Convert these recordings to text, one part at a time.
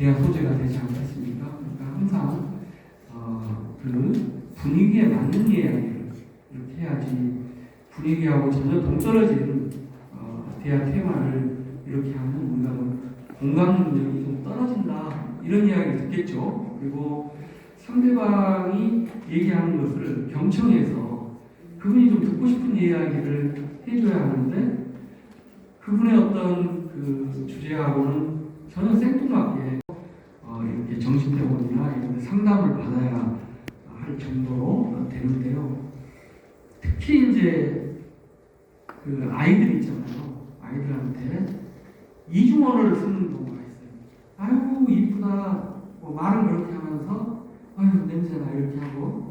대화 소재가 되지 않겠습니까? 그러니까 항상 어, 그 분위기에 맞는 이야기를 이렇게 해야지 분위기하고 전혀 동떨어진 어, 대화 테마를 이렇게 하면 우리가 좀 공감 능력이 좀 떨어진다 이런 이야기 듣겠죠. 그리고 상대방이 얘기하는 것을 경청해서 그분이 좀 듣고 싶은 이야기를 해줘야 하는데 그분의 어떤 그 주제하고는 전혀 생뚱맞게 어, 이렇게 정신병원이나 이런 데 상담을 받아야 할 정도로 되는데요. 특히 이제 그 아이들 있잖아요. 아이들한테 이중언어를 쓰는 경우가 있어요. 아유 이쁘다. 뭐 말은 그렇게 하면서 아유 냄새나 이렇게 하고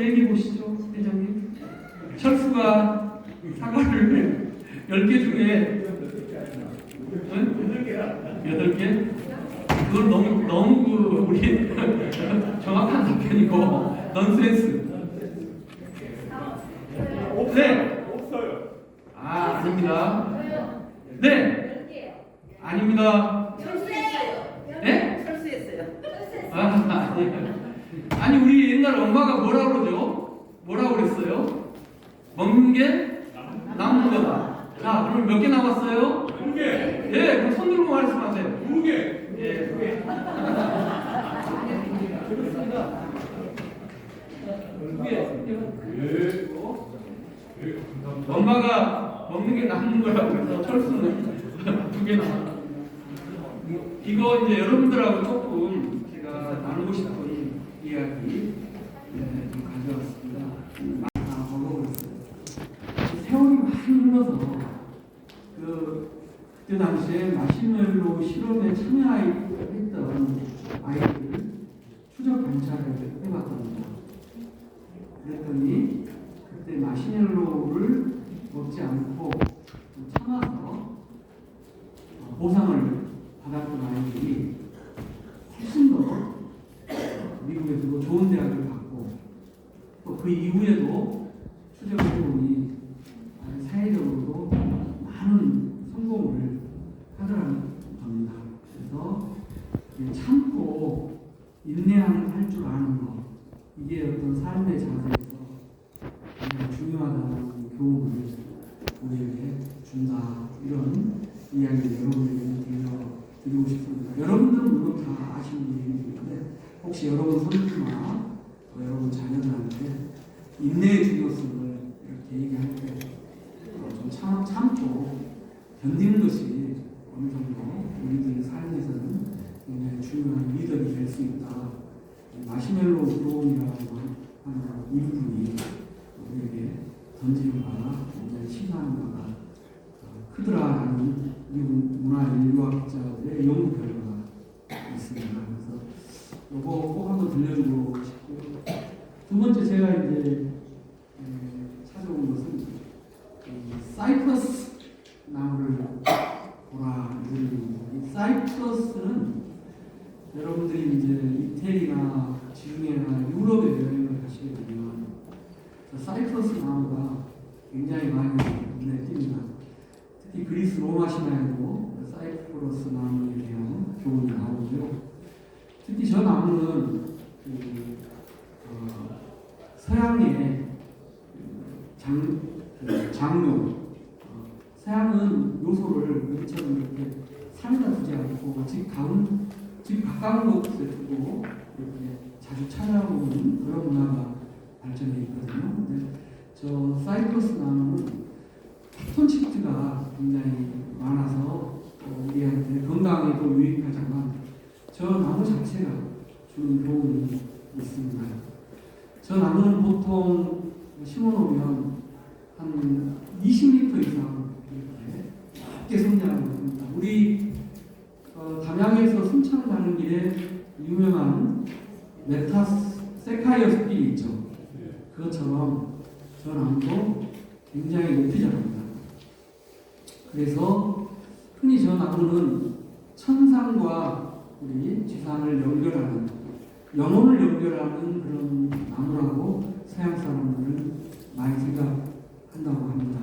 한번 얘기해 보시죠, 회장님. 철수가 사과를 10개 중에 응? 8개? 그건 너무, 너무 그 우리 정확한 답변이고, 넌센스. 네. 없어요. 아, 아닙니다. 네. 아닙니다. 철수했어요. 네? 철수했어요. 아, 아니에요. 아니 우리 옛날 엄마가 남는 거다. 자, 그럼 몇개 남았어요? 두 개, 예, 그럼 손 들고 말씀하세요. 두 개. 예, 두 개. 그렇습니다. 두 개. 예. 예, 감사합니다. 엄마가 먹는 게 남는 거라고 해서 철수는 두 개 남았어요. 이거 이제 여러분들하고 조금 제가 나누고 싶은 이야기 네, 좀 가져왔습니다. 아, 먹어보겠어요. 세월이 많이 흘러서 그 당시에 마시멜로 실험에 참여했던 아이들 추적 관찰을 해봤답니다. 그랬더니 그때 마시멜로를 먹지 않고 좀 참아서 어, 보상을 받았던 아이들이 훨씬 더 미국에서도 좋은 대학을 갔고 또 그 이후에도 추적 해보니 아주 사회적으로도 많은 성공을 하더라는 겁니다. 그래서 이 참고 인내하는 할 줄 아는 것 이게 어떤 삶의 자세에서 굉장히 중요하다는 교훈을 우리에게 준다 이런 이야기를 여러분에게 드려 드리고 싶습니다. 여러분들은 물론 다 아시는 얘기인데 혹시 여러분 손주나 또 여러분 자녀들한테 인내의 중요성을 이렇게 얘기할 때좀 참, 참고 견디는 것이 어느 정도 우리들의 삶에서는 굉장히 중요한 미덕이 될 수 있다. 마시멜로 드론이라고 하는 일꾼이 우리에게 던지는 바가 굉장히 시사하는 바가 어, 크더라라는 미국 문화인류학자들의 연구 결과가 있습니다. 그래서 이거 꼭 한번 들려주고 싶고 두 번째 제가 이제 에, 찾아온 것은 이 사이프러스 나무를 보라 이 사이프러스는 여러분들이 이제 이태리나 지중해나 유럽에 여행을 가시게 되면 저 사이프러스 나무가 굉장히 많이 눈에 띕니다. 특히 그리스 로마 신화에도 그 사이프러스 나무에 대한 교훈이 나오고요. 특히 저 나무는 그, 어, 서양의 그 장, 그 장묘, 어, 서양은 요소를 우리처럼 이렇게 산에다 두지 않고 집 가운, 집 가까운 곳에 두고 이렇게 자주 찾아오는 그런 문화가 발전해 있거든요. 근데 저 사이프러스 나무는 톤치트가 굉장히 많아서 어, 우리한테 건강에도 유익하지만 저 나무 자체가 주는 교훈이 있습니다. 저 나무는 보통 심어놓으면 한 20m 이상 이렇게 성장을 합니다. 우리 어, 담양에서 순창 가는 길에 유명한 메타세카이어 숲이 있죠. 그것처럼 저 나무도 굉장히 높이 자랍니다. 그래서 흔히 저 나무는 천상과 우리 지상을 연결하는 영혼을 연결하는 그런 나무라고 서양 사람들은 많이 생각한다고 합니다.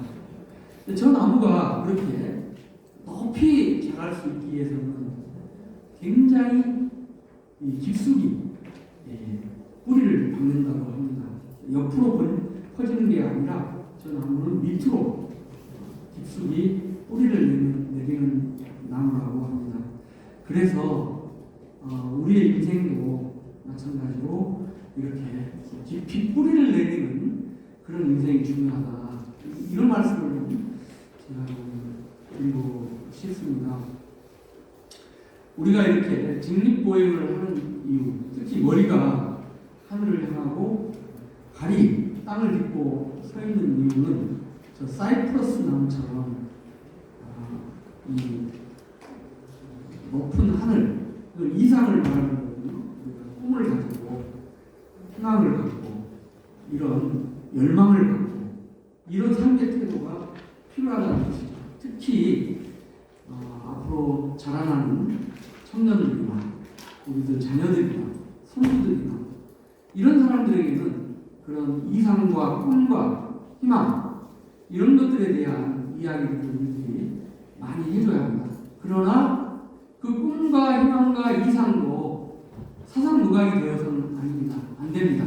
저 나무가 그렇게 높이 자랄 수 있기 위해서는 굉장히 이 깊숙이 예, 뿌리를 박는다고 합니다. 옆으로 벌- 퍼지는 게 아니라 저 나무는 밑으로 깊숙이 뿌리를 내리는 나무라고 합니다. 그래서 어, 우리의 인생도 마찬가지로 이렇게 깊이 뿌리를 내리는 그런 인생이 중요하다. 이런 말씀을 좀 제가 좀 드리고 싶습니다. 우리가 이렇게 직립보행을 하는 이유, 특히 머리가 하늘을 향하고 발이 땅을 딛고 서 있는 이유는 저 사이프러스 나무처럼 아, 이 높은 하늘, 그 이상을 말하는 거거든요. 우리가 꿈을 가지고 희망을 갖고 이런 열망을 갖고 이런 삶의 태도가 필요하다는 것이죠. 특히 어, 앞으로 자라나는 청년들이나 우리들 자녀들이나 손주들이나 이런 사람들에게는 그런 이상과 꿈과 희망 이런 것들에 대한 이야기들을 우리들이 많이 해줘야 합니다. 그러나 그 꿈과 희망과 이상도 사상 누각이 되어서는 아닙니다. 안 됩니다.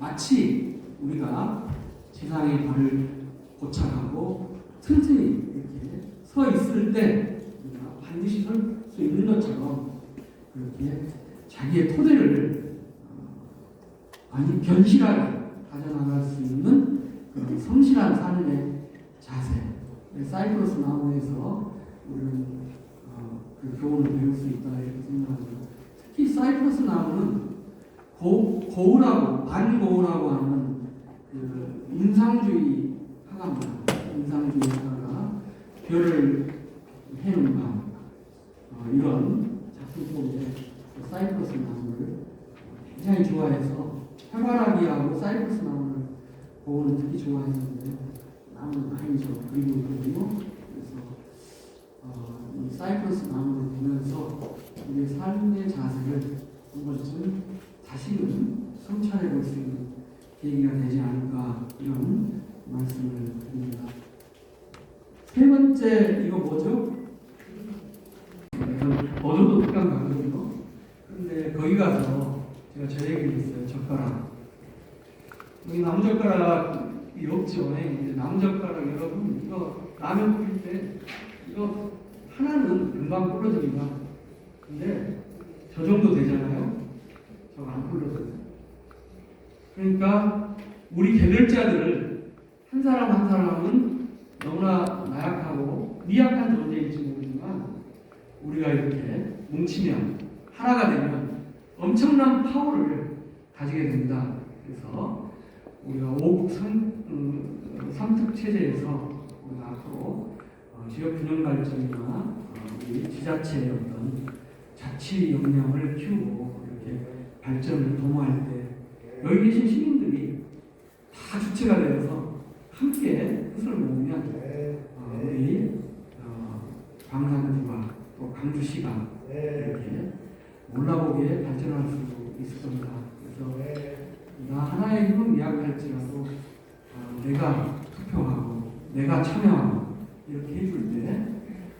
마치 우리가 세상의 발을 고착하고 튼튼히 이렇게 서 있을 때 우리가 반드시 설 수 있는 것처럼 그렇게 자기의 토대를 어, 아니 견실하게 가져나갈 수 있는 그런 성실한 삶의 자세. 사이프러스 나무에서 우리는 어, 그 교훈을 배울 수 있다 이렇게 생각합니다. 특히 사이프러스 나무는 고, 고우라고 반고우라고 하는 그 인상주의 화가입니다. 인상주의 화가가 별을 해는 밤 어, 이런 작품 속에 그 사이프러스 나무를 굉장히 좋아해서 해바라기하고 사이프러스 나무를 고우는 특히 좋아했는데 나무는 아니죠. 그리고 있거든요. 그래서 어, 이 사이프러스 나무를 보면서 우리의 삶의 자세를 한 번쯤 다시금 성찰해 볼 수 있는 계기가 되지 않을까 이런 말씀을 드립니다. 세 번째 이거 뭐죠? 어조도 특강 강의거든요. 근데 거기 가서 제가 저 얘기를 했어요. 젓가락. 여기 나무젓가락이 없죠. 예, 이제 나무젓가락 여러분 이거 라면 끓일 때 이거 하나는 금방 부러집니다. 근데 저 정도 되잖아요. 저거 안 부러져요. 그러니까 우리 개별자들을 한 사람 한 사람은 너무나 나약하고 미약한 존재일지 모르지만 우리가 이렇게 뭉치면 하나가 되면 엄청난 파워를 가지게 됩니다. 그래서 우리가 오국 삼, 음, 삼특 체제에서 우리가 앞으로 어, 지역 균형 발전이나 어, 우리 지자체의 어떤 자치 역량을 키우고 이렇게 발전을 도모할 때 여기 계신 시민들이 다 주체가 되어서 함께 뜻을 모으면 어, 우리 어, 광산구가 또 강주시가 이렇게 몰라보게 발전할 수 있을 겁니다. 그래서 나 하나의 힘은 미약할지라도 어, 내가 투표하고 내가 참여하고 이렇게 해줄 때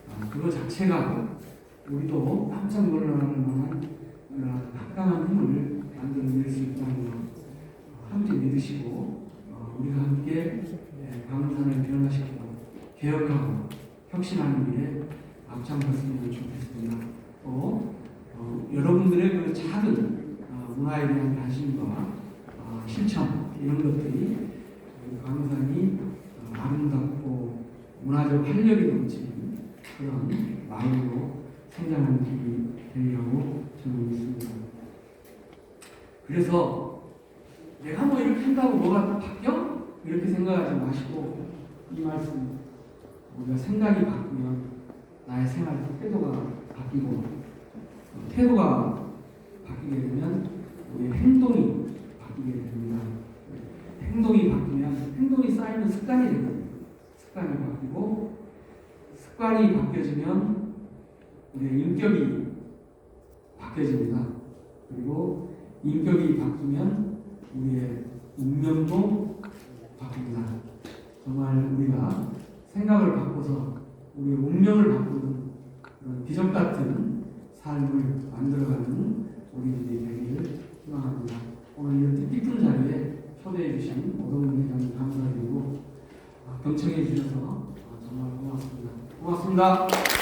어, 그거 자체가 우리도 깜짝 놀라는 만한 어, 막강한 힘을 만들어낼 수 있다는 것 어, 함께 믿으시고 어, 우리가 함께 예, 광산을 변화시키고 개혁하고 혁신하는 일에 앞장섰으면 좋겠습니다. 또 어, 여러분들의 그 작은 어, 문화에 대한 관심과 어, 실천 이런 것들이 어, 아름답고 문화적 활력이 넘치는 그런 마을로 성장하는 길이 되리라고 저는 믿습니다. 그래서 내가 뭐 이렇게 한다고 뭐가 바뀌어? 이렇게 생각하지 마시고 이 말씀 우리가 생각이 바뀌면 나의 생활 태도가 바뀌고 어, 태도가 바뀌게 되면 우리의 행동이 바뀌게 됩니다. 행동이 바뀌면 행동이 쌓이면 습관이 되거든요. 습관이 바뀌고 습관이 바뀌어지면 우리의 인격이 바뀌어집니다. 그리고 인격이 바뀌면 우리의 운명도 바뀝니다. 정말 우리가 생각을 바꿔서 우리의 운명을 바꾸는 그런 기적 같은 삶을 만들어가는 우리들이 되기를 희망합니다. 오늘 이런 뜻깊은 자리에 초대해 주신 오동훈 회장님 감사드리고 아, 경청해 주셔서 아, 정말 고맙습니다. 고맙습니다.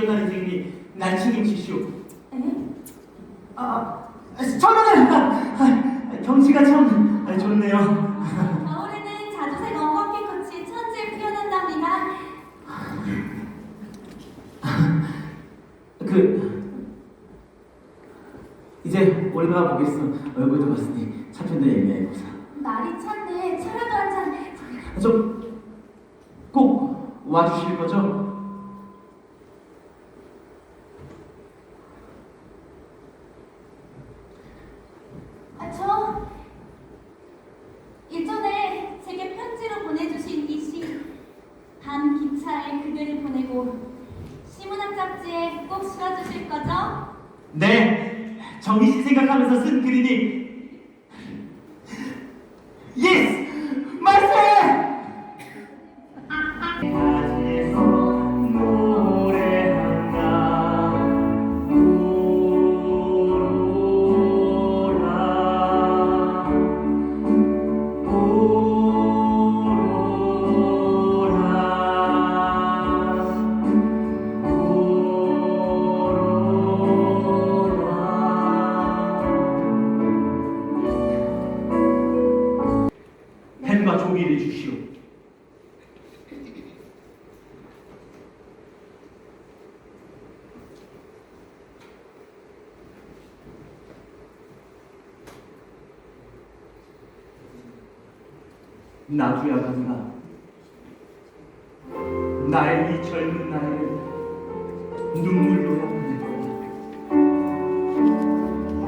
깨어난 인생이 난 책임지시오. 에? 아, 저는 아, 경치가 참 아, 좋네요. 겨울에는 자주색 엉겅퀴 꽃이 천지를 피어난답니다. 그 이제 올라가 보겠어. 얼굴도 봤으니 차편도 예매해보자. 날이 찬데 차라도 한 잔. 좀꼭 와주실 거죠?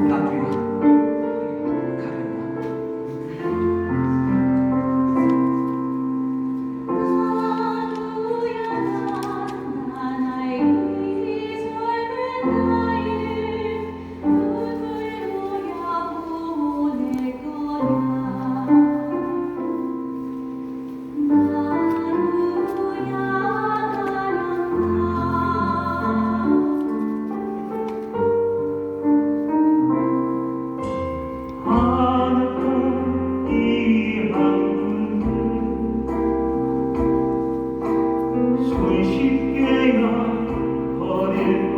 gratuit. 손쉽게야 버릴